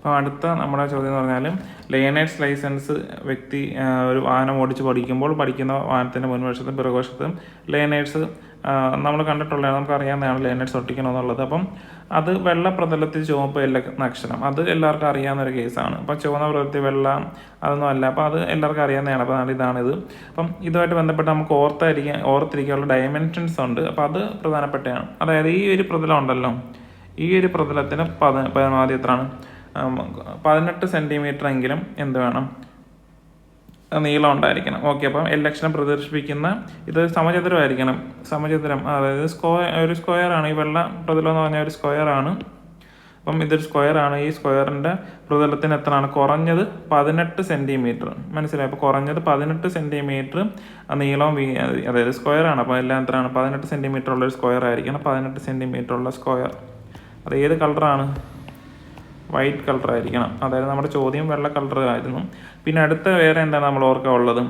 അപ്പോൾ അടുത്ത നമ്മുടെ ചോദ്യം എന്ന് പറഞ്ഞാൽ ലേണേഴ്സ് ലൈസൻസ് വ്യക്തി ഒരു വാഹനം ഓടിച്ച് പഠിക്കുമ്പോൾ പഠിക്കുന്ന വാഹനത്തിന്റെ മുൻവശത്തും പിറകുവശത്തും ലേണേഴ്സ് നമ്മൾ കണ്ടിട്ടുള്ളതാണ് നമുക്ക് അറിയാവുന്നതാണ് ലേണേഴ്സ് ഒട്ടിക്കണമെന്നുള്ളത്. അപ്പം അത് വെള്ള പ്രതലത്തിൽ ചുവപ്പ് എല്ല അക്ഷരം അത് എല്ലാവർക്കും അറിയാവുന്ന ഒരു കേസാണ്. അപ്പം ചുവന്ന പ്രതലത്തിൽ വെള്ള അതൊന്നും അല്ല. അപ്പോൾ അത് എല്ലാവർക്കും അറിയാവുന്നതാണ്. അപ്പോൾ ഇതാണിത്. അപ്പം ഇതുമായിട്ട് ബന്ധപ്പെട്ട് നമുക്ക് ഓർത്തായിരിക്കാൻ ഓർത്തിരിക്കാനുള്ള ഡയമെൻഷൻസ് ഉണ്ട്. അപ്പോൾ അത് പ്രധാനപ്പെട്ടതാണ്. അതായത് ഈ ഒരു പ്രതലം ഉണ്ടല്ലോ. ഈ ഒരു പ്രതലത്തിന് പത പരമാവധി എത്രയാണ്? പതിനെട്ട് സെന്റിമീറ്റർ എങ്കിലും എന്ത് വേണം? നീളം ഉണ്ടായിരിക്കണം. ഓക്കെ അപ്പം എലക്ഷനെ പ്രദർശിപ്പിക്കുന്ന ഇത് സമചതുരമായിരിക്കണം. സമചതുരം അതായത് സ്ക്വയർ ഒരു സ്ക്വയർ ആണ്. ഈ വെള്ള പ്രതലം എന്ന് പറഞ്ഞാൽ ഒരു സ്ക്വയർ ആണ്. അപ്പം ഇതൊരു സ്ക്വയർ ആണ്. ഈ സ്ക്വയറിന്റെ പ്രതലത്തിന് എത്രയാണ്? കുറഞ്ഞത് പതിനെട്ട് സെന്റിമീറ്റർ മനസ്സിലായി? അപ്പോൾ കുറഞ്ഞത് പതിനെട്ട് സെന്റിമീറ്റർ നീളവും അതായത് സ്ക്വയർ ആണ്. അപ്പോൾ എല്ലാം എത്രയാണ്? പതിനെട്ട് സെന്റിമീറ്റർ ഉള്ള ഒരു സ്ക്വയർ ആയിരിക്കണം. പതിനെട്ട് സെന്റിമീറ്റർ ഉള്ള സ്ക്വയർ അത് ഏത് കളറാണ് വൈറ്റ് കളർ ആയിരിക്കണം. അതായത് നമ്മുടെ ചോദ്യം വെള്ള കളർ ആയിരുന്നു. പിന്നെ അടുത്ത വേറെ എന്താണ് നമ്മൾ ഓർക്കാൻ ഉള്ളത്?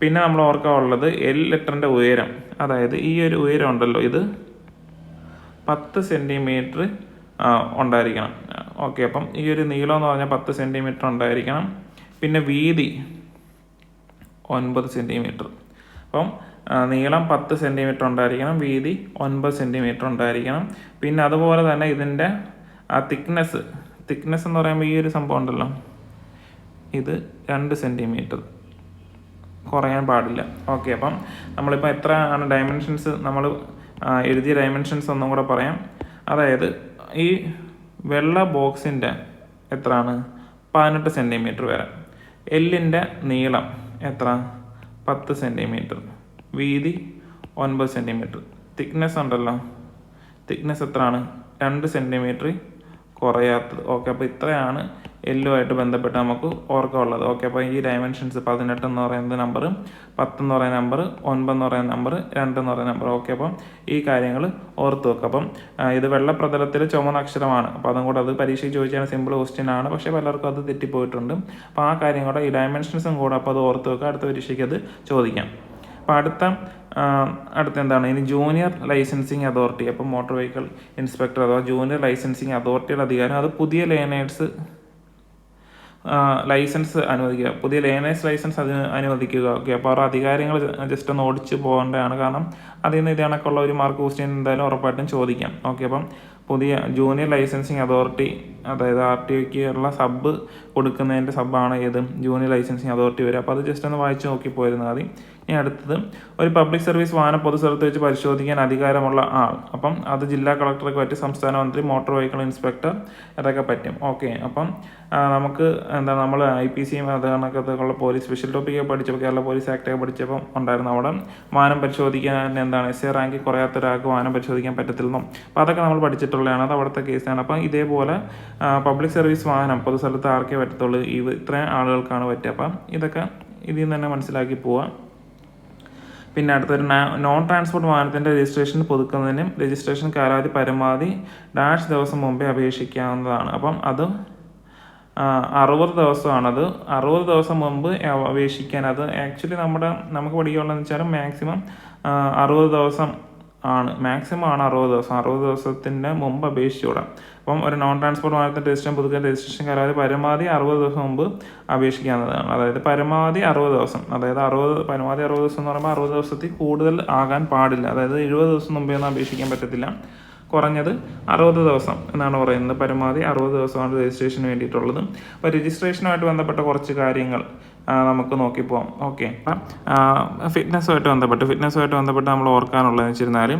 പിന്നെ നമ്മൾ ഓർക്കാൻ ഉള്ളത് എൽ ലെറ്ററിന്റെ ഉയരം. അതായത് ഈ ഒരു ഉയരം ഉണ്ടല്ലോ ഇത് പത്ത് സെന്റിമീറ്റർ ഉണ്ടായിരിക്കണം. ഓക്കെ അപ്പം ഈ ഒരു നീളം എന്ന് പറഞ്ഞാൽ പത്ത് സെന്റിമീറ്റർ ഉണ്ടായിരിക്കണം. പിന്നെ വീതി ഒൻപത് സെന്റിമീറ്റർ അപ്പം നീളം പത്ത് സെന്റിമീറ്റർ ഉണ്ടായിരിക്കണം വീതി ഒൻപത് സെന്റിമീറ്റർ ഉണ്ടായിരിക്കണം. പിന്നെ അതുപോലെ തന്നെ ഇതിന്റെ ആ തിക്നെസ് തിക്നെസ് എന്ന് പറയുമ്പോൾ ഈ ഒരു സംഭവം ഉണ്ടല്ലോ. ഇത് രണ്ട് സെന്റിമീറ്റർ കുറയാൻ പാടില്ല. ഓക്കെ അപ്പം നമ്മളിപ്പോൾ എത്ര ആണ് ഡയമെൻഷൻസ് നമ്മൾ എഴുതിയ ഡയമെൻഷൻസ് ഒന്നും കൂടെ പറയാം. അതായത് ഈ വെള്ള ബോക്സിന്റെ എത്രയാണ്? പതിനെട്ട് സെന്റിമീറ്റർ വരെ. എല്ലിന്റെ നീളം എത്ര? പത്ത് സെന്റിമീറ്റർ വീതി ഒൻപത് സെന്റിമീറ്റർ തിക്നെസ് ഉണ്ടല്ലോ. തിക്നെസ് എത്രയാണ്? രണ്ട് സെന്റിമീറ്റർ കുറയാത്തത്. ഓക്കെ അപ്പോൾ ഇത്രയാണ് എല്ലുമായിട്ട് ബന്ധപ്പെട്ട് നമുക്ക് ഓർക്കാനുള്ളത് ഓക്കെ അപ്പോൾ ഈ ഡയമെൻഷൻസ് പതിനെട്ട് എന്ന് പറയുന്ന നമ്പർ പത്ത് എന്ന് പറയുന്ന നമ്പർ ഒൻപത് എന്ന് പറയുന്ന നമ്പർ രണ്ട് എന്ന് പറയുന്ന നമ്പർ ഓക്കെ അപ്പം ഈ കാര്യങ്ങൾ ഓർത്ത് വെക്കുക അപ്പം ഇത് വെള്ളപ്രതലത്തിൽ ചുമന്ന അക്ഷരമാണ്. അപ്പോൾ അതും കൂടെ അത് പരീക്ഷയ്ക്ക് ചോദിച്ചാൽ സിമ്പിൾ ക്വസ്റ്റ്യൻ ആണ്. പക്ഷേ പലർക്കും അത് തെറ്റിപ്പോയിട്ടുണ്ട്. അപ്പോൾ ആ കാര്യം കൂടെ ഈ ഡയമെൻഷൻസും കൂടെ അപ്പോൾ അത് ഓർത്ത് വെക്കുക അടുത്ത പരീക്ഷയ്ക്ക് അത് ചോദിക്കാം. അപ്പോൾ അടുത്ത അടുത്ത എന്താണ്? ഇനി ജൂനിയർ ലൈസൻസിങ് അതോറിറ്റി അപ്പോൾ മോട്ടോർ വെഹിക്കിൾ ഇൻസ്പെക്ടർ അഥവാ ജൂനിയർ ലൈസൻസിങ് അതോറിറ്റിയുടെ അധികാരം അത് പുതിയ ലേണേഴ്സ് ലൈസൻസ് അനുവദിക്കുക. പുതിയ ലേണേഴ്സ് ലൈസൻസ് അതിന് അനുവദിക്കുക. ഓക്കെ അപ്പോൾ അവരുടെ അധികാരങ്ങൾ ജസ്റ്റ് ഒന്ന് ഓടിച്ച് പോകേണ്ടതാണ്. കാരണം അതിൽ നിന്ന് ഇത് ഒരു മാർക്ക് ക്വസ്റ്റ്യൻ എന്തായാലും ഉറപ്പായിട്ടും ചോദിക്കാം. ഓക്കെ അപ്പം പുതിയ ജൂനിയർ ലൈസൻസിങ് അതോറിറ്റി അതായത് ആർ ടി ഒക്ക് ഉള്ള സബ് കൊടുക്കുന്നതിന്റെ സബ്ബാണ് ഏത് ജൂനിയർ ലൈസൻസിങ് അതോറിറ്റി വരെ അപ്പോൾ അത് ജസ്റ്റ് ഒന്ന് വായിച്ച് നോക്കി പോയിരുന്നാൽ മതി. ഇനി അടുത്തത് ഒരു പബ്ലിക് സർവീസ് വാഹനം പൊതുസ്ഥലത്ത് വെച്ച് പരിശോധിക്കാൻ അധികാരമുള്ള ആൾ. അപ്പം അത് ജില്ലാ കളക്ടർക്ക് പറ്റും സംസ്ഥാന മന്ത്രി മോട്ടോർ വെഹിക്കിൾ ഇൻസ്പെക്ടർ അതൊക്കെ പറ്റും. ഓക്കെ അപ്പം നമുക്ക് എന്താ നമ്മൾ ഐ പി സിയും അത് കണക്കത്തുള്ള പോലീസ് സ്പെഷ്യൽ ടോപ്പിക്കൊക്കെ പഠിച്ചപ്പോൾ കേരള പോലീസ് ആക്ടൊക്കെ പഠിച്ചപ്പോൾ ഉണ്ടായിരുന്നു അവിടെ. വാഹനം പരിശോധിക്കാൻ എന്താണ്? എസ് എ റാങ്കിൽ കുറയാത്ത ഒരാൾക്ക് വാഹനം പരിശോധിക്കാൻ പറ്റത്തില്ലെന്നും. അപ്പോൾ അതൊക്കെ നമ്മൾ പഠിച്ചിട്ടുള്ളതാണ്. അത് അവിടുത്തെ കേസാണ് അപ്പം ഇതേപോലെ പബ്ലിക് സർവീസ് വാഹനം പൊതുസ്ഥലത്ത് ആർക്കേ പറ്റത്തുള്ളൂ? ഇത്രയും ആളുകൾക്കാണ് പറ്റുക അപ്പം ഇതൊക്കെ ഇതിൽ നിന്ന് തന്നെ മനസ്സിലാക്കി പോവാം. പിന്നെ അടുത്തൊരു നോൺ ട്രാൻസ്പോർട്ട് വാഹനത്തിന്റെ രജിസ്ട്രേഷൻ പുതുക്കുന്നതിനും രജിസ്ട്രേഷൻ കാലാവധി പരമാവധി ഡാഷ് ദിവസം മുമ്പേ അപേക്ഷിക്കാവുന്നതാണ്. അപ്പം അത് അറുപത് ദിവസമാണത്. അറുപത് ദിവസം മുമ്പ് അപേക്ഷിക്കാൻ അത് ആക്ച്വലി നമ്മുടെ നമുക്ക് പഠിക്കാനുള്ളതെന്ന് വെച്ചാൽ മാക്സിമം അറുപത് ദിവസം ആണ്. മാക്സിമം ആണ് അറുപത് ദിവസം. അറുപത് ദിവസത്തിന്റെ മുമ്പ് അപേക്ഷിച്ചുകൂടാം. അപ്പം ഒരു നോൺ ട്രാൻസ്പോർട്ട് വാഹനത്തിന് രജിസ്ട്രേഷൻ പുതുക്കാൻ രജിസ്ട്രേഷൻ കാലാവധി പരമാവധി അറുപത് ദിവസം മുമ്പ് അപേക്ഷിക്കാവുന്നതാണ്. അതായത് പരമാവധി അറുപത് ദിവസം അതായത് അറുപത് പരമാവധി അറുപത് ദിവസം എന്ന് പറയുമ്പോൾ അറുപത് ദിവസത്തിൽ കൂടുതൽ ആകാൻ പാടില്ല. അതായത് എഴുപത് ദിവസം മുമ്പേ ഒന്നും അപേക്ഷിക്കാൻ പറ്റത്തില്ല. കുറഞ്ഞത് അറുപത് ദിവസം എന്നാണ് പറയുന്നത്. പരമാവധി അറുപത് ദിവസമാണ് രജിസ്ട്രേഷന് വേണ്ടിയിട്ടുള്ളത്. അപ്പോൾ രജിസ്ട്രേഷനുമായിട്ട് ബന്ധപ്പെട്ട കുറച്ച് കാര്യങ്ങൾ. നമുക്ക് നോക്കി നോക്കിപ്പോവാം ഓക്കെ. ഫിറ്റ്നസ്സുമായിട്ട് ബന്ധപ്പെട്ട് ഫിറ്റ്നസ്സുമായിട്ട് ബന്ധപ്പെട്ട് നമ്മൾ ഓർക്കാനുള്ളതെന്ന് വെച്ചിരുന്നാൽ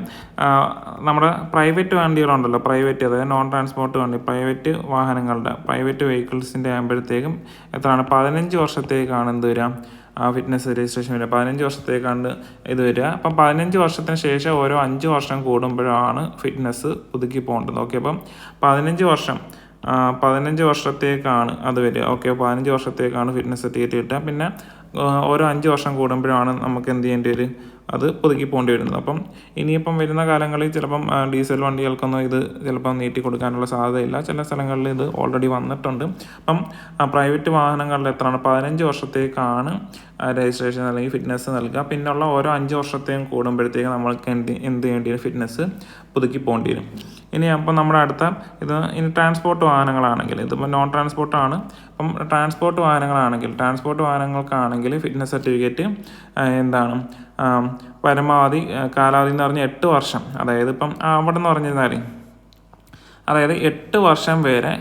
നമ്മുടെ പ്രൈവറ്റ് വണ്ടികളുണ്ടല്ലോ പ്രൈവറ്റ് അതായത് നോൺ ട്രാൻസ്പോർട്ട് വണ്ടി പ്രൈവറ്റ് വാഹനങ്ങളുടെ പ്രൈവറ്റ് വെഹിക്കിൾസിന്റെ ആകുമ്പോഴത്തേക്കും എത്രയാണ്? പതിനഞ്ച് വർഷത്തേക്കാണ് എന്ത് വരാം ആ ഫിറ്റ്നസ് രജിസ്ട്രേഷൻ വരിക. പതിനഞ്ച് വർഷത്തേക്കാണ്ട് ഇത് വരിക. അപ്പം പതിനഞ്ച് വർഷത്തിന് ശേഷം ഓരോ അഞ്ച് വർഷം കൂടുമ്പോഴാണ് ഫിറ്റ്നസ് പുതുക്കി പോകേണ്ടത്. ഓക്കെ. അപ്പം പതിനഞ്ച് വർഷം പതിനഞ്ച് വർഷത്തേക്കാണ് അത് വരിക. ഓക്കെ പതിനഞ്ച് വർഷത്തേക്കാണ് ഫിറ്റ്നസ് സർട്ടിഫിക്കറ്റ് കിട്ടുക. പിന്നെ ഓരോ അഞ്ച് വർഷം കൂടുമ്പോഴാണ് നമുക്ക് എന്ത് ചെയ്യേണ്ടി വരും അത് പുതുക്കി പോകേണ്ടി വരുന്നത്. അപ്പം ഇനിയിപ്പം വരുന്ന കാലങ്ങളിൽ ചിലപ്പം ഡീസൽ വണ്ടികൾക്കൊന്നും ഇത് ചിലപ്പം നീട്ടി കൊടുക്കാനുള്ള സാധ്യതയില്ല. ചില സ്ഥലങ്ങളിൽ ഇത് ഓൾറെഡി വന്നിട്ടുണ്ട്. അപ്പം പ്രൈവറ്റ് വാഹനങ്ങളിൽ എത്രയാണ്? പതിനഞ്ച് വർഷത്തേക്കാണ് രജിസ്ട്രേഷൻ അല്ലെങ്കിൽ ഫിറ്റ്നസ് നൽകുക. പിന്നുള്ള ഓരോ അഞ്ച് വർഷത്തെയും കൂടുമ്പോഴത്തേക്കും നമ്മൾക്ക് എന്ത് എന്ത് ചെയ്യേണ്ടി വരും? ഫിറ്റ്നസ് പുതുക്കി പോകേണ്ടി വരും. ഇനി അപ്പം നമ്മുടെ അടുത്ത ഇത് ഇനി ട്രാൻസ്പോർട്ട് വാഹനങ്ങളാണെങ്കിൽ ഇതിപ്പോൾ നോൺ ട്രാൻസ്പോർട്ടാണ് അപ്പം ട്രാൻസ്പോർട്ട് വാഹനങ്ങളാണെങ്കിൽ ട്രാൻസ്പോർട്ട് വാഹനങ്ങൾക്കാണെങ്കിൽ ഫിറ്റ്നസ് സർട്ടിഫിക്കറ്റ് എന്താണ്? പരമാവധി കാലാവധി എന്ന് പറഞ്ഞാൽ എട്ട് വർഷം. അതായത് ഇപ്പം അവിടെ നിന്ന് പറഞ്ഞിരുന്നാൽ അതായത് എട്ട് വർഷം വരെ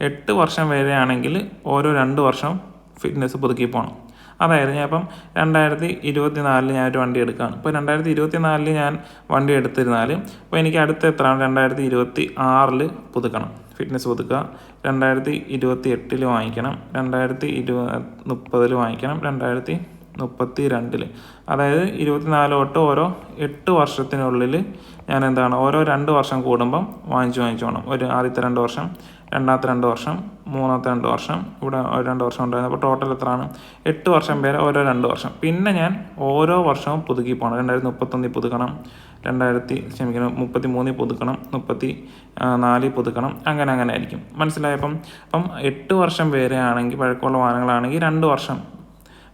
എട്ട് വർഷം വരെയാണെങ്കിൽ ഓരോ രണ്ട് വർഷം ഫിറ്റ്നസ് പുതുക്കി പോകണം അതായത് ഞാൻ ഇപ്പം രണ്ടായിരത്തി ഇരുപത്തി നാലിൽ ഞാൻ ഒരു വണ്ടി എടുക്കുകയാണ് ഇപ്പോൾ രണ്ടായിരത്തി ഇരുപത്തി നാലിൽ ഞാൻ വണ്ടി എടുത്തിരുന്നാൽ ഇപ്പോൾ എനിക്ക് അടുത്ത എത്രയാണ് രണ്ടായിരത്തി ഇരുപത്തി ആറിൽ പുതുക്കണം. ഫിറ്റ്നസ് പുതുക്കുക. രണ്ടായിരത്തി ഇരുപത്തി എട്ടിൽ വാങ്ങിക്കണം. രണ്ടായിരത്തി ഇരുപ മുപ്പതിൽ വാങ്ങിക്കണം. രണ്ടായിരത്തി മുപ്പത്തി രണ്ടിൽ അതായത് ഇരുപത്തിനാല് തൊട്ട് ഓരോ എട്ട് വർഷത്തിനുള്ളിൽ ഞാൻ എന്താണ്? ഓരോ രണ്ട് വർഷം കൂടുമ്പം വാങ്ങിച്ചു വാങ്ങിച്ചു വേണം. ഒരു ആദ്യത്തെ രണ്ട് വർഷം രണ്ടാമത്തെ രണ്ട് വർഷം മൂന്നാമത്തെ രണ്ട് വർഷം ഇവിടെ രണ്ട് വർഷം ഉണ്ടായിരുന്നു. അപ്പോൾ ടോട്ടൽ എത്രയാണ്? എട്ട് വർഷം പേരെ ഓരോ രണ്ട് വർഷം. പിന്നെ ഞാൻ ഓരോ വർഷവും പുതുക്കി പോകണം. രണ്ടായിരത്തി മുപ്പത്തൊന്നിൽ പുതുക്കണം രണ്ടായിരത്തി ക്ഷമിക്കണം മുപ്പത്തി മൂന്നിൽ പുതുക്കണം മുപ്പത്തി നാലിൽ പുതുക്കണം അങ്ങനെ അങ്ങനെ ആയിരിക്കും. മനസ്സിലായപ്പം? അപ്പം എട്ട് വർഷം വരെ ആണെങ്കിൽ പഴക്കമുള്ള വാഹനങ്ങളാണെങ്കിൽ രണ്ട് വർഷം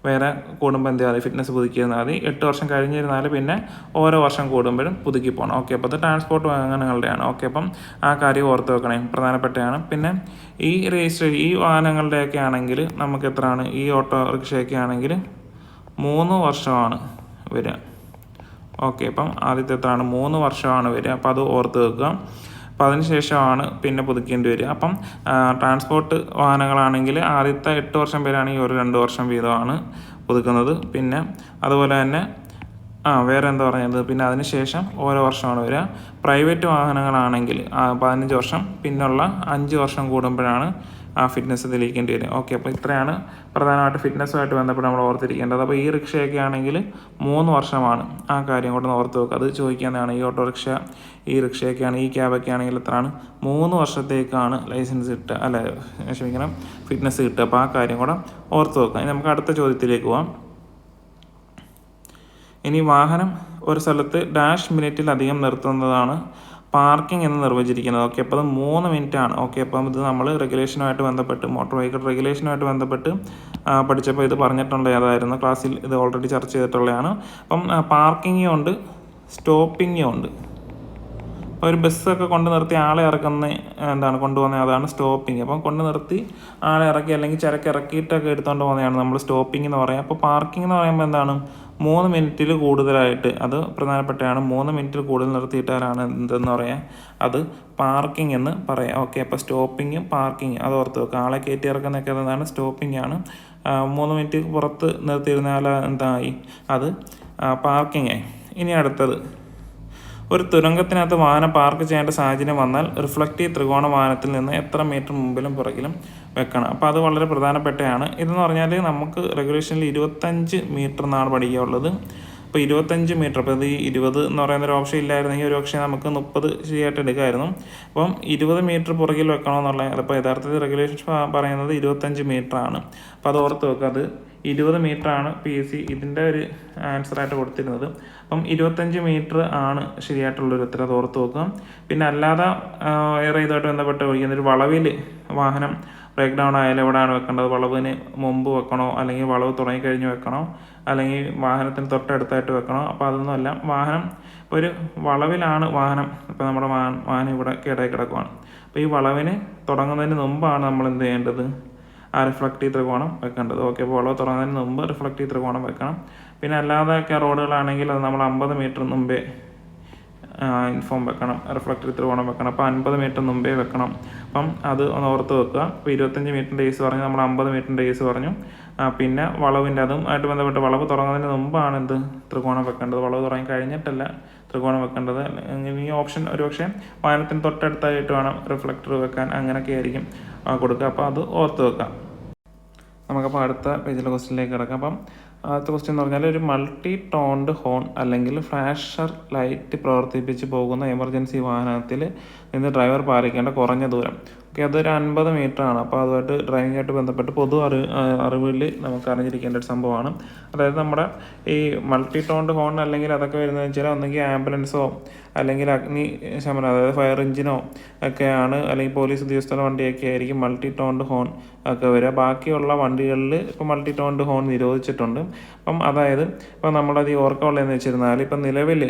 വേറെ കൂടുമ്പോൾ എന്ത് മതി ഫിറ്റ്നസ് പുതുക്കിയിരുന്നാൽ മതി. എട്ട് വർഷം കഴിഞ്ഞിരുന്നാൽ പിന്നെ ഓരോ വർഷം കൂടുമ്പോഴും പുതുക്കി പോകണം ഓക്കെ അപ്പോൾ അത് ട്രാൻസ്പോർട്ട് വാഹനങ്ങളുടെയാണ്. ഓക്കെ അപ്പം ആ കാര്യം ഓർത്ത് വെക്കണേ. പ്രധാനപ്പെട്ടതാണ്. പിന്നെ ഈ രജിസ്റ്റർ ഈ വാഹനങ്ങളുടെയൊക്കെ ആണെങ്കിൽ നമുക്ക് എത്രയാണ്? ഈ ഓട്ടോ റിക്ഷയൊക്കെ ആണെങ്കിൽ മൂന്ന് വർഷമാണ് വരിക. ഓക്കെ അപ്പം ആദ്യത്തെ എത്രയാണ്? മൂന്ന് വർഷമാണ് വരിക. അപ്പോൾ അത് ഓർത്ത് വെക്കുക. അപ്പോൾ അതിനുശേഷമാണ് പിന്നെ പുതുക്കേണ്ടി വരിക. അപ്പം ട്രാൻസ്പോർട്ട് വാഹനങ്ങളാണെങ്കിൽ ആദ്യത്തെ എട്ട് വർഷം പേരാണെങ്കിൽ ഒരു രണ്ട് വർഷം വീതമാണ് പുതുക്കുന്നത്. പിന്നെ അതുപോലെ തന്നെ ആ വേറെ എന്താ പറഞ്ഞത് പിന്നെ അതിനുശേഷം ഓരോ വർഷമാണ് വരിക. പ്രൈവറ്റ് വാഹനങ്ങളാണെങ്കിൽ പതിനഞ്ച് വർഷം പിന്നുള്ള അഞ്ച് വർഷം കൂടുമ്പോഴാണ് ആ ഫിറ്റ്നസ് തെളിയിക്കേണ്ടി വരും. ഓക്കെ അപ്പോൾ ഇത്രയാണ് പ്രധാനമായിട്ട് ഫിറ്റ്നസ്സുമായിട്ട് ബന്ധപ്പെട്ട് നമ്മൾ ഓർത്തിരിക്കേണ്ടത്. അപ്പോൾ ഈ റിക്ഷയൊക്കെ ആണെങ്കിൽ മൂന്ന് വർഷമാണ് ആ കാര്യം ഒന്ന് ഓർത്ത് വെക്കുക. അത് ചോദിക്കാവുന്നതാണ് ഈ ഓട്ടോറിക്ഷ ഈ റിക്ഷയൊക്കെയാണ് ഈ ക്യാബൊക്കെ ആണെങ്കിൽ എത്രയാണ്? മൂന്ന് വർഷത്തേക്കാണ് ലൈസൻസ് കിട്ടുക അല്ല ക്ഷമിക്കണം ഫിറ്റ്നസ് കിട്ടുക. അപ്പോൾ ആ കാര്യം കൂടെ ഓർത്ത് വെക്കുക. ഇനി നമുക്ക് അടുത്ത ചോദ്യത്തിലേക്ക് പോവാം. ഇനി വാഹനം ഒരു സ്ഥലത്ത് ഡാഷ് മിനിറ്റിലധികം നിർത്തുന്നതാണ് പാർക്കിംഗ് എന്ന് നിർവചിച്ചിരിക്കുന്നത്. ഓക്കെ അപ്പോൾ അത് മൂന്ന് മിനിറ്റ് ആണ്. ഓക്കെ അപ്പം ഇത് നമ്മൾ റെഗുലേഷനുമായിട്ട് ബന്ധപ്പെട്ട് മോട്ടോർ വെഹിക്കിൾ റെഗുലേഷനുമായിട്ട് ബന്ധപ്പെട്ട് പഠിച്ചപ്പോൾ ഇത് പറഞ്ഞിട്ടുണ്ട് ഏതായിരുന്നു. ക്ലാസ്സിൽ ഇത് ഓൾറെഡി ചർച്ച ചെയ്തിട്ടുള്ളതാണ്. അപ്പം പാർക്കിങ്ങും ഉണ്ട് സ്റ്റോപ്പിങ്ങും ഉണ്ട്. ഇപ്പോൾ ഒരു ബസ്സൊക്കെ കൊണ്ട് നിർത്തി ആളെ ഇറക്കുന്ന എന്താണ് കൊണ്ടുപോകുന്നത് അതാണ് സ്റ്റോപ്പിംഗ് അപ്പം കൊണ്ട് നിർത്തി ആളെ ഇറക്കി അല്ലെങ്കിൽ ചരക്ക് ഇറക്കിയിട്ടൊക്കെ എടുത്തുകൊണ്ട് പോകുന്നതാണ് നമ്മൾ സ്റ്റോപ്പിംഗ് എന്ന് പറയുക. അപ്പോൾ പാർക്കിംഗ് എന്ന് പറയുമ്പോൾ എന്താണ്? മൂന്ന് മിനിറ്റിൽ കൂടുതലായിട്ട് അത് പ്രധാനപ്പെട്ടതാണ്. മൂന്ന് മിനിറ്റിൽ കൂടുതൽ നിർത്തിയിട്ടാലാണ് എന്തെന്ന് പറയാം? അത് പാർക്കിംഗ് എന്ന് പറയാം. ഓക്കെ അപ്പോൾ സ്റ്റോപ്പിങ്ങും പാർക്കിങ് അത് ഓർത്ത് വെക്കുക. ആളെ കയറ്റി ഇറക്കുന്നൊക്കെ എന്താണ്? സ്റ്റോപ്പിംഗ് ആണ്. മൂന്ന് മിനിറ്റ് പുറത്ത് നിർത്തിയിരുന്നാൽ എന്തായി? അത് പാർക്കിംഗ് ആയി. ഇനി അടുത്തത്. ഒരു തുരങ്കത്തിനകത്ത് വാഹനം പാർക്ക് ചെയ്യേണ്ട സാഹചര്യം വന്നാൽ റിഫ്ലക്റ്റീവ് ത്രികോണ വാഹനത്തിൽ നിന്ന് എത്ര മീറ്റർ മുമ്പിലും പുറകിലും വെക്കണം. അപ്പോൾ അത് വളരെ പ്രധാനപ്പെട്ടതാണ്. ഇതെന്ന് പറഞ്ഞാൽ നമുക്ക് റെഗുലേഷനിൽ ഇരുപത്തഞ്ച് മീറ്റർ എന്നാണ് പഠിക്കാനുള്ളത്. അപ്പോൾ ഇരുപത്തഞ്ച് മീറ്റർ അപ്പോൾ ഇത് ഇരുപത് എന്ന് പറയുന്ന ഒരു ഓപ്ഷൻ ഇല്ലായിരുന്നെങ്കിൽ ഒരു പക്ഷേ നമുക്ക് മുപ്പത് ശരിയായിട്ട് എടുക്കാമായിരുന്നു അപ്പം ഇരുപത് മീറ്റർ പുറകിൽ വെക്കണമെന്നുള്ള അപ്പോൾ യഥാർത്ഥത്തിൽ റെഗുലേഷൻ പറയുന്നത് ഇരുപത്തഞ്ച് മീറ്റർ ആണ് അപ്പോൾ അത് ഓർത്ത് വെക്കുക അത്. ഇരുപത് മീറ്റർ ആണ് പി എസ് സി ഇതിന്റെ ഒരു ആൻസറായിട്ട് കൊടുത്തിരുന്നത്. അപ്പം ഇരുപത്തഞ്ച് മീറ്റർ ആണ് ശരിയായിട്ടുള്ളൊരു ഉത്തരം. ഓർത്ത് നോക്കുക. പിന്നെ അല്ലാതെ വേറെ ഇതുമായിട്ട് ബന്ധപ്പെട്ട് ഒഴിക്കുന്ന ഒരു വളവിൽ വാഹനം ബ്രേക്ക് ഡൗൺ ആയാലും എവിടെയാണ് വെക്കേണ്ടത്? വളവിന് മുമ്പ് വെക്കണോ? അല്ലെങ്കിൽ വളവ് തുടങ്ങിക്കഴിഞ്ഞ് വെക്കണോ? അല്ലെങ്കിൽ വാഹനത്തിന് തൊട്ടടുത്തായിട്ട് വെക്കണോ? അപ്പോൾ അതൊന്നുമല്ല വാഹനം ഒരു വളവിലാണ് വാഹനം. ഇപ്പോൾ നമ്മുടെ വാഹനം ഇവിടെ കേടായി കിടക്കുവാണ്. അപ്പോൾ ഈ വളവിന് തുടങ്ങുന്നതിന് മുമ്പാണ് നമ്മൾ എന്ത് ചെയ്യേണ്ടത്? ആ റിഫ്ലക്റ്റീവ് ത്രികോണം വെക്കേണ്ടത്. ഓക്കെ പോളോ തുറന്നതിന് മുമ്പ് റിഫ്ലക്റ്റീവ് ത്രികോണം വെക്കണം. പിന്നെ അല്ലാതെയൊക്കെ റോഡുകളാണെങ്കിൽ അത് നമ്മൾ അമ്പത് മീറ്റർ മുമ്പേ ഇൻഫോം വെക്കണം. റിഫ്ലക്റ്റീവ് ത്രികോണം വെക്കണം. അപ്പോൾ അൻപത് മീറ്റർ മുമ്പേ വെക്കണം. അപ്പം അത് ഒന്ന് ഓർത്ത് വെക്കുക. അപ്പോൾ ഇരുപത്തഞ്ച് മീറ്ററിന്റെ കേസ് പറഞ്ഞു നമ്മൾ അമ്പത് മീറ്ററിന്റെ കേസ് പറഞ്ഞു. പിന്നെ വളവിന്റെ അതും ആയിട്ട് ബന്ധപ്പെട്ട് വളവ് തുടങ്ങുന്നതിന് മുമ്പാണ് എന്ത്? ത്രികോണം വെക്കേണ്ടത്. വളവ് തുടങ്ങി കഴിഞ്ഞിട്ടല്ല ത്രികോണം വെക്കേണ്ടത്. ഈ ഓപ്ഷൻ ഒരുപക്ഷെ വാഹനത്തിന് തൊട്ടടുത്തായിട്ട് വേണം റിഫ്ലക്ടർ വെക്കാൻ. അങ്ങനെയൊക്കെ ആയിരിക്കും കൊടുക്കുക. അപ്പോൾ അത് ഓർത്ത് വെക്കാം നമുക്കപ്പോൾ അടുത്ത പേജിലെ ക്വസ്റ്റ്യനിലേക്ക് കിടക്കാം. അപ്പം അടുത്ത ക്വസ്റ്റ്യൻ എന്ന് പറഞ്ഞാൽ ഒരു മൾട്ടി ടോൺഡ് ഹോൺ അല്ലെങ്കിൽ ഫ്ലാഷർ ലൈറ്റ് പ്രവർത്തിപ്പിച്ച് പോകുന്ന എമർജൻസി വാഹനത്തിൽ നിന്ന് ഡ്രൈവർ പാലിക്കേണ്ട കുറഞ്ഞ ദൂരം. ഓക്കെ അതൊരു അൻപത് ആണ് അപ്പോൾ അതുമായിട്ട് ഡ്രൈവിങ്ങായിട്ട് ബന്ധപ്പെട്ട് പൊതു അറി അറിവിൽ നമുക്ക് അറിഞ്ഞിരിക്കേണ്ട ഒരു സംഭവമാണ്. അതായത് നമ്മുടെ ഈ മൾട്ടി ടോണ്ട് ഹോൺ അല്ലെങ്കിൽ അതൊക്കെ വരുന്നതെന്ന് വെച്ചാൽ ഒന്നെങ്കിൽ ആംബുലൻസോ അല്ലെങ്കിൽ അഗ്നി ശമനം അതായത് ഫയർ എഞ്ചിനോ ഒക്കെയാണ് അല്ലെങ്കിൽ പോലീസ് ഉദ്യോഗസ്ഥരുടെ വണ്ടിയൊക്കെ ആയിരിക്കും മൾട്ടി ടോണ്ട് ഹോൺ ഒക്കെ വരിക. ബാക്കിയുള്ള വണ്ടികളിൽ ഇപ്പോൾ മൾട്ടി ടോണ്ട് ഹോൺ നിരോധിച്ചിട്ടുണ്ട്. അപ്പം അതായത് ഇപ്പം നമ്മളത് ഓർക്കമുള്ളതെന്ന് വെച്ചിരുന്നാൽ ഇപ്പം നിലവിൽ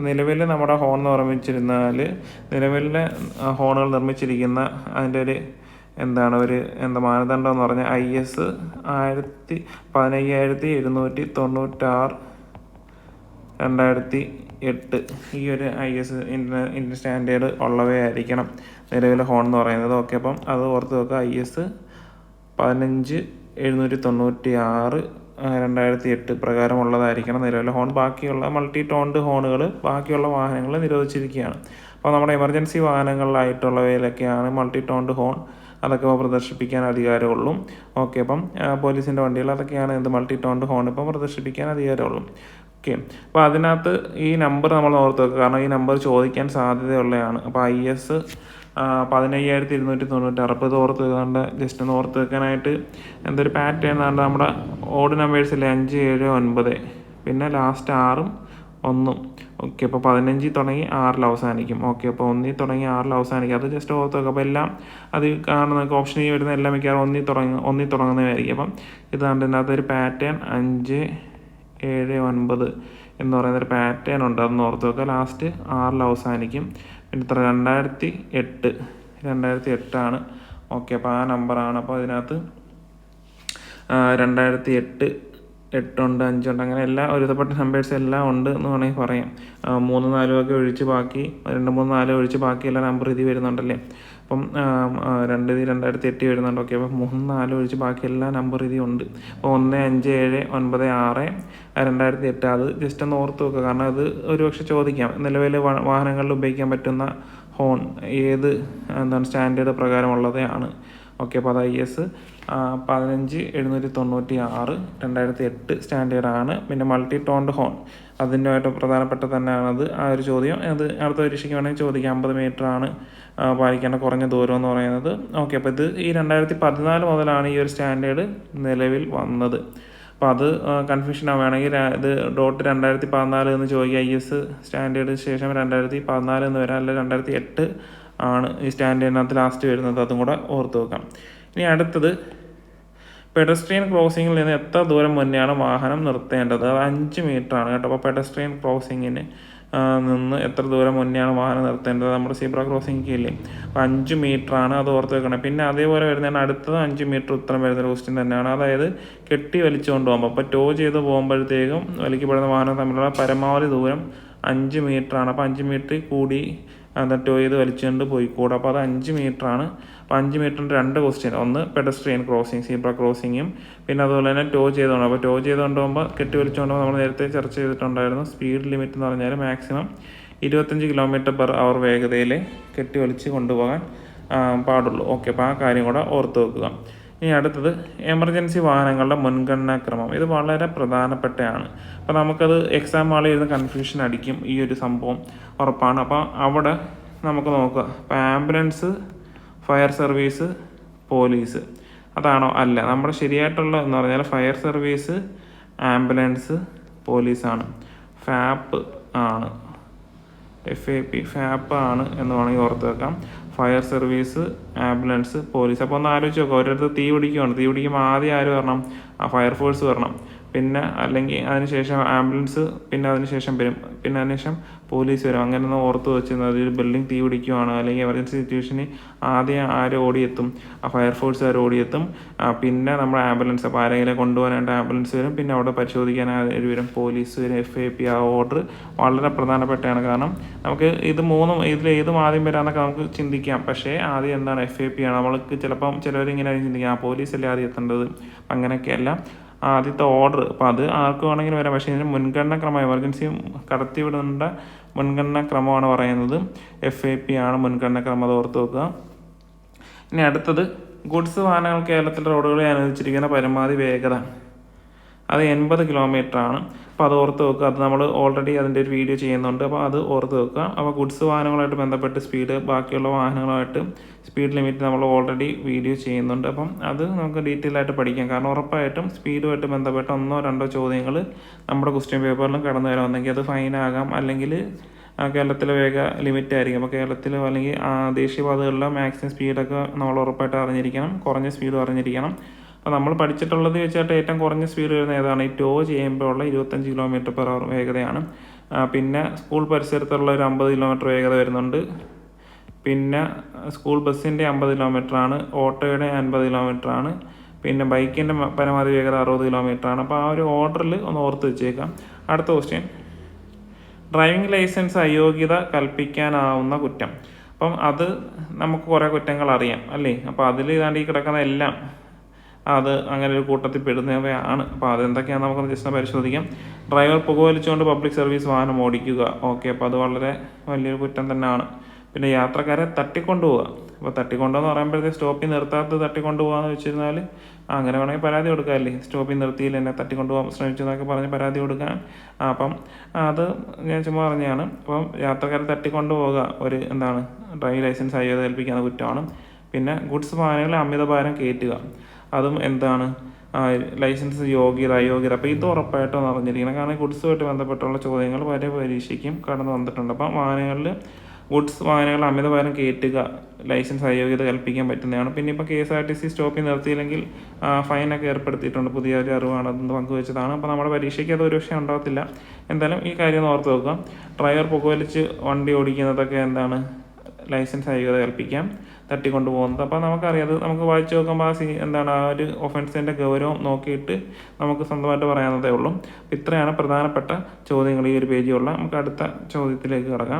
നിലവിൽ നമ്മുടെ ഹോൺ നിർമ്മിച്ചിരുന്നാൽ നിലവിലെ ഹോണുകൾ നിർമ്മിച്ചിരിക്കുന്ന അതിന്റെ ഒരു എന്താണ് ഒരു എന്താ മാനദണ്ഡം എന്ന് പറഞ്ഞാൽ ഐ എസ് ആയിരത്തി പതിനയ്യായിരത്തി എഴുന്നൂറ്റി തൊണ്ണൂറ്റാറ് രണ്ടായിരത്തി എട്ട് ഈ ഒരു I S Indian Indian standard ഉള്ളവയായിരിക്കണം നിലവിലെ ഹോൺ എന്ന് പറയുന്നത്. ഓക്കെ അപ്പം അത് ഓർത്ത് വെക്കുക. ഐ എസ് പതിനഞ്ച് എഴുന്നൂറ്റി തൊണ്ണൂറ്റി ആറ് രണ്ടായിരത്തി എട്ട് പ്രകാരമുള്ളതായിരിക്കണം നിലവിലെ ഹോൺ. ബാക്കിയുള്ള മൾട്ടി ടോൺഡ് ഹോണുകൾ ബാക്കിയുള്ള വാഹനങ്ങൾ നിരോധിച്ചിരിക്കുകയാണ്. അപ്പോൾ നമ്മുടെ എമർജൻസി വാഹനങ്ങളിലായിട്ടുള്ളവയിലൊക്കെയാണ് മൾട്ടി ടോൺഡ് ഹോൺ. അതൊക്കെ പ്രദർശിപ്പിക്കാൻ അധികാരമുള്ളൂ. ഓക്കെ അപ്പം പോലീസിന്റെ വണ്ടികൾ അതൊക്കെയാണ് എന്ത് മൾട്ടി ടോൺഡ് ഹോൺ ഇപ്പം പ്രദർശിപ്പിക്കാൻ അധികാരമുള്ളൂ. ഓക്കെ അപ്പോൾ അതിനകത്ത് ഈ നമ്പർ നമ്മൾ ഓർത്ത് വെക്കുക. കാരണം ഈ നമ്പർ ചോദിക്കാൻ സാധ്യതയുള്ളതാണ്. അപ്പോൾ ഐ എസ് പതിനയ്യായിരത്തി ഇരുന്നൂറ്റി തൊണ്ണൂറ്റാറ് അപ്പോൾ ഓർത്ത് വെക്കാണ്ട് ജസ്റ്റ് ഒന്ന് ഓർത്ത് വെക്കാനായിട്ട് എന്തൊരു പാറ്റേൺ ആണ് നമ്മുടെ ഓഡ് നമ്പേഴ്സിലെ അഞ്ച് ഏഴ് ഒൻപത്. പിന്നെ ലാസ്റ്റ് ആറും ഒന്നും. ഓക്കെ അപ്പോൾ പതിനഞ്ചിൽ തുടങ്ങി ആറിൽ അവസാനിക്കും. ഓക്കെ അപ്പോൾ ഒന്നിൽ തുടങ്ങി ആറിൽ അവസാനിക്കും. അത് ജസ്റ്റ് ഓർത്ത് വെക്കുക അപ്പോൾ എല്ലാം അത് കാണുന്ന ഓപ്ഷനിൽ വരുന്ന എല്ലാം മിക്കവാറും ഒന്നിൽ തുടങ്ങി ഒന്നിൽ തുടങ്ങുന്നതായിരിക്കും അപ്പം ഇത് ഇതിനകത്ത് ഒരു പാറ്റേൺ അഞ്ച് ഏഴ് ഒൻപത് എന്ന് പറയുന്നൊരു പാറ്റേൺ ഉണ്ട്. അതൊന്ന് ഓർത്ത് വെക്കുക ലാസ്റ്റ് ആറിൽ അവസാനിക്കും. ഇത്ര രണ്ടായിരത്തി എട്ട്. രണ്ടായിരത്തി എട്ടാണ്. ഓക്കെ അപ്പോൾ ആ നമ്പറാണ്. അപ്പോൾ അതിനകത്ത് രണ്ടായിരത്തി എട്ട് എട്ടുണ്ട് അഞ്ചുണ്ട് അങ്ങനെ എല്ലാ ഒരുതപ്പെട്ട നമ്പേഴ്സ് എല്ലാം ഉണ്ട് എന്ന് വേണമെങ്കിൽ പറയാം. മൂന്ന് നാലും ഒക്കെ ഒഴിച്ച് ബാക്കി രണ്ട് മൂന്ന് നാലും ഒഴിച്ച് ബാക്കിയെല്ലാം നമ്പർ ഇതിൽ വരുന്നുണ്ടല്ലേ? അപ്പം രണ്ട് രണ്ടായിരത്തി എട്ട് വരുന്നുണ്ട്. ഓക്കെ അപ്പം മൂന്ന് നാല് ഒഴിച്ച് ബാക്കി എല്ലാ നമ്പർ ഇതി ഉണ്ട്. അപ്പോൾ ഒന്ന് അഞ്ച് ഏഴ് ഒൻപത് ആറ് രണ്ടായിരത്തി എട്ട്. അത് ജസ്റ്റ് ഒന്ന് ഓർത്ത് വെക്കുക. കാരണം അത് ഒരുപക്ഷെ ചോദിക്കാം. നിലവിൽ വാഹനങ്ങളിൽ ഉപയോഗിക്കാൻ പറ്റുന്ന ഹോൺ ഏത് എന്താണ് സ്റ്റാൻഡേർഡ് പ്രകാരമുള്ളതാണ് ഓക്കെ അപ്പോൾ അത് ഐ എസ് പതിനഞ്ച് എഴുന്നൂറ്റി തൊണ്ണൂറ്റി ആറ് രണ്ടായിരത്തി എട്ട് സ്റ്റാൻഡേർഡാണ് പിന്നെ മൾട്ടി ടോൺഡ് ഹോൺ അതിന്റെ ഏറ്റവും പ്രധാനപ്പെട്ട തന്നെയാണത്. ആ ഒരു ചോദ്യം. അത് അടുത്ത പരീക്ഷയ്ക്ക് വേണമെങ്കിൽ ചോദിക്കാം. അമ്പത് ആണ് പാലിക്കേണ്ട കുറഞ്ഞ ദൂരം എന്ന് പറയുന്നത്. ഓക്കെ അപ്പോൾ ഇത് ഈ രണ്ടായിരത്തി പതിനാല് മുതലാണ് ഈ ഒരു സ്റ്റാൻഡേർഡ് നിലവിൽ വന്നത്. അപ്പോൾ അത് കൺഫ്യൂഷൻ ആവുകയാണെങ്കിൽ ഇത് ഡോട്ട് രണ്ടായിരത്തി പതിനാല് എന്ന് ചോദിക്കുക. ഐ എസ് സ്റ്റാൻഡേർഡിന് ശേഷം രണ്ടായിരത്തി പതിനാല് എന്ന് വരാം. അല്ലെങ്കിൽ രണ്ടായിരത്തി എട്ട് ആണ് ഈ സ്റ്റാൻഡേർഡിനകത്ത് ലാസ്റ്റ് വരുന്നത്. അതും കൂടെ ഓർത്ത് വെക്കാം. ഇനി അടുത്തത് പെഡസ്ട്രിയൻ ക്രോസിങ്ങിൽ നിന്ന് എത്ര ദൂരം മുന്നെയാണ് വാഹനം നിർത്തേണ്ടത്? അത് അഞ്ച് ആണ് കേട്ടോ. അപ്പോൾ പെഡസ്ട്രിയൻ ക്രോസിങ്ങിന് നിന്ന് എത്ര ദൂരം മുന്നെയാണ് വാഹനം നിർത്തേണ്ടത്? നമ്മുടെ സീബ്ര ക്രോസിംഗ് ഇല്ലേ? അപ്പോൾ അഞ്ച് ആണ് അത് ഓർത്ത് വെക്കണം. പിന്നെ അതേപോലെ വരുന്നതാണ് അടുത്തത് അഞ്ച് മീറ്റർ ഉത്തരം വരുന്ന ക്വസ്റ്റ്യൻ തന്നെയാണ്. അതായത് കെട്ടി വലിച്ചുകൊണ്ട് പോകുമ്പോൾ അപ്പോൾ ടോ ചെയ്ത് പോകുമ്പോഴത്തേക്കും വലിക്കപ്പെടുന്ന വാഹനം തമ്മിലുള്ള പരമാവധി ദൂരം അഞ്ച് ആണ്. അപ്പോൾ അഞ്ച് മീറ്റർ കൂടി എന്താ ടോ ചെയ്ത് വലിച്ചുകൊണ്ട് പോയിക്കൂടും? അപ്പോൾ അത് അഞ്ച് ആണ്. അപ്പോൾ അഞ്ച് മീറ്ററിന്റെ രണ്ട് ക്വസ്റ്റ്യൻ ഒന്ന് പെഡസ്ട്രിയൻ ക്രോസിങ് സീബ്ര ക്രോസിങ്ങും പിന്നെ അതുപോലെ തന്നെ ടോ ചെയ്തുകൊണ്ട് അപ്പോൾ ടോ ചെയ്തുകൊണ്ട് പോകുമ്പോൾ കെട്ടി വലിച്ചുകൊണ്ട് നമ്മൾ നേരത്തെ ചർച്ച ചെയ്തിട്ടുണ്ടായിരുന്നു സ്പീഡ് ലിമിറ്റ് എന്ന് പറഞ്ഞാൽ മാക്സിമം ഇരുപത്തഞ്ച് കിലോമീറ്റർ പെർ അവർ വേഗതയിൽ കെട്ടി വലിച്ച് കൊണ്ടുപോകാൻ പാടുള്ളൂ. ഓക്കെ അപ്പോൾ ആ കാര്യം കൂടെ ഓർത്ത് വെക്കുക. ഇനി അടുത്തത് എമർജൻസി വാഹനങ്ങളുടെ മുൻഗണനാ ക്രമം. ഇത് വളരെ പ്രധാനപ്പെട്ടതാണ്. അപ്പോൾ നമുക്കത് എക്സാം ആളിൽ ഇരുന്ന് കൺഫ്യൂഷൻ അടിക്കും. ഈ ഒരു സംഭവം ഉറപ്പാണ്. അപ്പോൾ അവിടെ നമുക്ക് നോക്കുക. അപ്പോൾ ആംബുലൻസ് ഫയർ സർവീസ് പോലീസ് അതാണോ? അല്ല. നമ്മുടെ ശരിയായിട്ടുള്ള എന്ന് പറഞ്ഞാൽ ഫയർ സർവീസ് ആംബുലൻസ് പോലീസാണ് ഫാപ്പ് ആണ്. എഫ് എ പി ഫാപ്പ് ആണ് എന്ന് വേണമെങ്കിൽ ഓർത്ത് വെക്കാം. ഫയർ സർവീസ് ആംബുലൻസ് പോലീസ് അപ്പോൾ ഒന്ന് ആലോചിച്ച് നോക്കുക ഒരിടത്ത് തീ പിടിക്കുകയാണ് തീ പിടിക്കുമ്പോൾ ആദ്യം ആര് വരണം? ആ ഫയർഫോഴ്സ് വരണം. പിന്നെ അല്ലെങ്കിൽ അതിനുശേഷം ആംബുലൻസ് പിന്നെ അതിനുശേഷം വരും. പിന്നെ അതിനുശേഷം പോലീസ് വരും. അങ്ങനെ ഒന്ന് ഓർത്ത് വെച്ച് അതിൽ ബിൽഡിംഗ് തീ പിടിക്കുവാണ്. അല്ലെങ്കിൽ എമർജൻസി സിറ്റുവേഷനിൽ ആദ്യം ആര് ഓടിയെത്തും? ആ ഫയർഫോഴ്സുകാർ ഓടിയെത്തും? പിന്നെ നമ്മുടെ ആംബുലൻസ്. അപ്പോൾ ആരെങ്കിലും കൊണ്ടുപോകാനായിട്ട് ആംബുലൻസ് വരും. പിന്നെ അവിടെ പരിശോധിക്കാൻ ആര് വരും? പോലീസ് വരും. എഫ് ഐ പി ആ ഓർഡർ വളരെ പ്രധാനപ്പെട്ടതാണ്. കാരണം നമുക്ക് ഇത് മൂന്നും ഇതിൽ ഏതും ആദ്യം വരാമെന്നൊക്കെ നമുക്ക് ചിന്തിക്കാം. പക്ഷേ ആദ്യം എന്താണ് എഫ് ഐ പി ആണ്. നമ്മൾക്ക് ചിലപ്പം ചിലവരിങ്ങനെ ചിന്തിക്കാം. ആ പോലീസല്ലേ ആദ്യം എത്തേണ്ടത്? അങ്ങനെയൊക്കെയല്ല ആദ്യത്തെ ഓർഡർ അപ്പോൾ അത് ആർക്ക് വേണമെങ്കിലും വരാം. പക്ഷേ ഇതിന് മുൻഗണന ക്രമം എമർജൻസി കടത്തിവിടേണ്ട മുൻഗണന ക്രമമാണ് പറയുന്നത്. എഫ് എ പി ആണ് മുൻഗണന ക്രമം അത് ഓർത്ത് വെക്കുക. ഇനി അടുത്തത് ഗുഡ്സ് വാഹനങ്ങൾ കേരളത്തിലെ റോഡുകളിൽ അനുവദിച്ചിരിക്കുന്ന പരമാവധി വേഗത. അത് എൺപത് കിലോമീറ്റർ ആണ്. അപ്പോൾ അത് ഓർത്ത് വെക്കുക. അത് നമ്മൾ ഓൾറെഡി അതിന്റെ ഒരു വീഡിയോ ചെയ്യുന്നുണ്ട്. അപ്പോൾ അത് ഓർത്ത് വെക്കുക. അപ്പോൾ ഗുഡ്സ് വാഹനങ്ങളുമായിട്ട് ബന്ധപ്പെട്ട് സ്പീഡ് ബാക്കിയുള്ള വാഹനങ്ങളുമായിട്ട് സ്പീഡ് ലിമിറ്റ് നമ്മൾ ഓൾറെഡി വീഡിയോ ചെയ്യുന്നുണ്ട്. അപ്പം അത് നമുക്ക് ഡീറ്റെയിൽ ആയിട്ട് പഠിക്കാം. കാരണം ഉറപ്പായിട്ടും സ്പീഡുമായിട്ട് ബന്ധപ്പെട്ട ഒന്നോ രണ്ടോ ചോദ്യങ്ങൾ നമ്മുടെ ക്വസ്റ്റ്യൻ പേപ്പറിലും കടന്നു വരാം ഒന്നെങ്കിൽ അത് ഫൈൻ ആകാം. അല്ലെങ്കിൽ കേരളത്തിലെ വേഗ ലിമിറ്റ് ആയിരിക്കും. അപ്പോൾ കേരളത്തിലോ അല്ലെങ്കിൽ ദേശീയപാതകളിലെ മാക്സിമം സ്പീഡൊക്കെ നമ്മൾ ഉറപ്പായിട്ട് അറിഞ്ഞിരിക്കണം. കുറഞ്ഞ സ്പീഡും അറിഞ്ഞിരിക്കണം. അപ്പോൾ നമ്മൾ പഠിച്ചിട്ടുള്ളത് വെച്ചിട്ട് ഏറ്റവും കുറഞ്ഞ സ്പീഡ് വരുന്ന ഏതാണ്? ഈ ടോ ചെയ്യുമ്പോൾ ഉള്ള ഇരുപത്തഞ്ച് കിലോമീറ്റർ പെർ അവർ വേഗതയാണ്. പിന്നെ സ്കൂൾ പരിസരത്തുള്ള ഒരു അമ്പത് കിലോമീറ്റർ വേഗത വരുന്നുണ്ട്. പിന്നെ സ്കൂൾ ബസ്സിന്റെ അമ്പത് കിലോമീറ്റർ ആണ് ഓട്ടോയുടെ അൻപത് കിലോമീറ്റർ ആണ് പിന്നെ ബൈക്കിന്റെ പരമാവധി വേഗത അറുപത് കിലോമീറ്റർ ആണ്. അപ്പോൾ ആ ഒരു ഓർഡറിൽ ഒന്ന് ഓർത്ത് വെച്ചേക്കാം. അടുത്ത ക്വസ്റ്റ്യൻ ഡ്രൈവിംഗ് ലൈസൻസ് അയോഗ്യത കൽപ്പിക്കാനാവുന്ന കുറ്റം. അപ്പം അത് നമുക്ക് കുറേ കുറ്റങ്ങൾ അറിയാം അല്ലേ? അപ്പോൾ അതിൽ ഇതാണ്ട് ഈ കിടക്കുന്ന എല്ലാം അത് അങ്ങനെ ഒരു കൂട്ടത്തിൽ പെടുന്നവയാണ്. അപ്പോൾ അതെന്തൊക്കെയാണ് നമുക്കൊന്ന് ജസ്റ്റ് പരിശോധിക്കാം. ഡ്രൈവർ പുകവലിച്ചുകൊണ്ട് പബ്ലിക് സർവീസ് വാഹനം ഓടിക്കുക. ഓക്കെ അപ്പോൾ അത് വളരെ വലിയൊരു കുറ്റം തന്നെയാണ്. പിന്നെ യാത്രക്കാരെ തട്ടിക്കൊണ്ടുപോവുക. അപ്പോൾ തട്ടിക്കൊണ്ടുവന്ന് പറയുമ്പോഴത്തേക്ക് സ്റ്റോപ്പിൽ നിർത്താത്തത് തട്ടിക്കൊണ്ടുപോകാന്ന് വെച്ചിരുന്നാൽ അങ്ങനെ വേണമെങ്കിൽ പരാതി കൊടുക്കാമല്ലേ സ്റ്റോപ്പിൽ നിർത്തിയില്ല എന്നെ തട്ടിക്കൊണ്ടുപോകാൻ ശ്രമിച്ചു എന്നൊക്കെ പറഞ്ഞ് പരാതി കൊടുക്കാൻ അപ്പം അത് ഞാൻ ചുമ്മാ പറഞ്ഞതാണ്. അപ്പം യാത്രക്കാരെ തട്ടിക്കൊണ്ടുപോവുക ഒരു എന്താണ് ഡ്രൈവിംഗ് ലൈസൻസ് അയ്യോ ഏൽപ്പിക്കുന്ന കുറ്റമാണ്. പിന്നെ ഗുഡ്സ് വാഹനങ്ങളിൽ അമിതഭാരം കയറ്റുക. അതും എന്താണ്? ലൈസൻസ് യോഗ്യത അയോഗ്യത. അപ്പോൾ ഇത് ഉറപ്പായിട്ടും അറിഞ്ഞിരിക്കണം. കാരണം ഗുഡ്സുമായിട്ട് ബന്ധപ്പെട്ടുള്ള ചോദ്യങ്ങൾ വരെ പരീക്ഷയ്ക്കും കടന്നു വന്നിട്ടുണ്ട്. അപ്പം വാഹനങ്ങളിൽ ഗുഡ്സ് വാഹനങ്ങൾ അമിതഭാരം കയറ്റുക ലൈസൻസ് അയോഗ്യത കൽപ്പിക്കാൻ പറ്റുന്നതാണ്. പിന്നെ ഇപ്പോൾ K S R T C സ്റ്റോപ്പിൽ നിർത്തിയില്ലെങ്കിൽ ഫൈനൊക്കെ ഏർപ്പെടുത്തിയിട്ടുണ്ട്. പുതിയ ഒരു അറിവാണ് അതൊന്ന് പങ്കുവച്ചതാണ്. അപ്പോൾ നമ്മുടെ പരീക്ഷയ്ക്ക് അത് ഒരു വിഷയം ഉണ്ടാകത്തില്ല എന്തായാലും ഈ കാര്യം ഓർത്ത് വെക്കുക ഡ്രൈവർ പുകവലിച്ച് വണ്ടി ഓടിക്കുന്നതൊക്കെ എന്താണ്? ലൈസൻസ് അയോഗ്യത കൽപ്പിക്കാം. തട്ടിക്കൊണ്ട് പോകുന്നത് അപ്പോൾ നമുക്കറിയാം അത് നമുക്ക് വായിച്ചു നോക്കുമ്പോൾ ആ സീ എന്താണ് ആ ഒരു ഒഫൻസിന്റെ ഗൗരവം നോക്കിയിട്ട് നമുക്ക് സ്വന്തമായിട്ട് പറയാവുന്നതേ ഉള്ളൂ. ഇത്രയാണ് പ്രധാനപ്പെട്ട ചോദ്യങ്ങൾ ഈ ഒരു പേജിലുള്ള. നമുക്ക് അടുത്ത ചോദ്യത്തിലേക്ക് കിടക്കാം.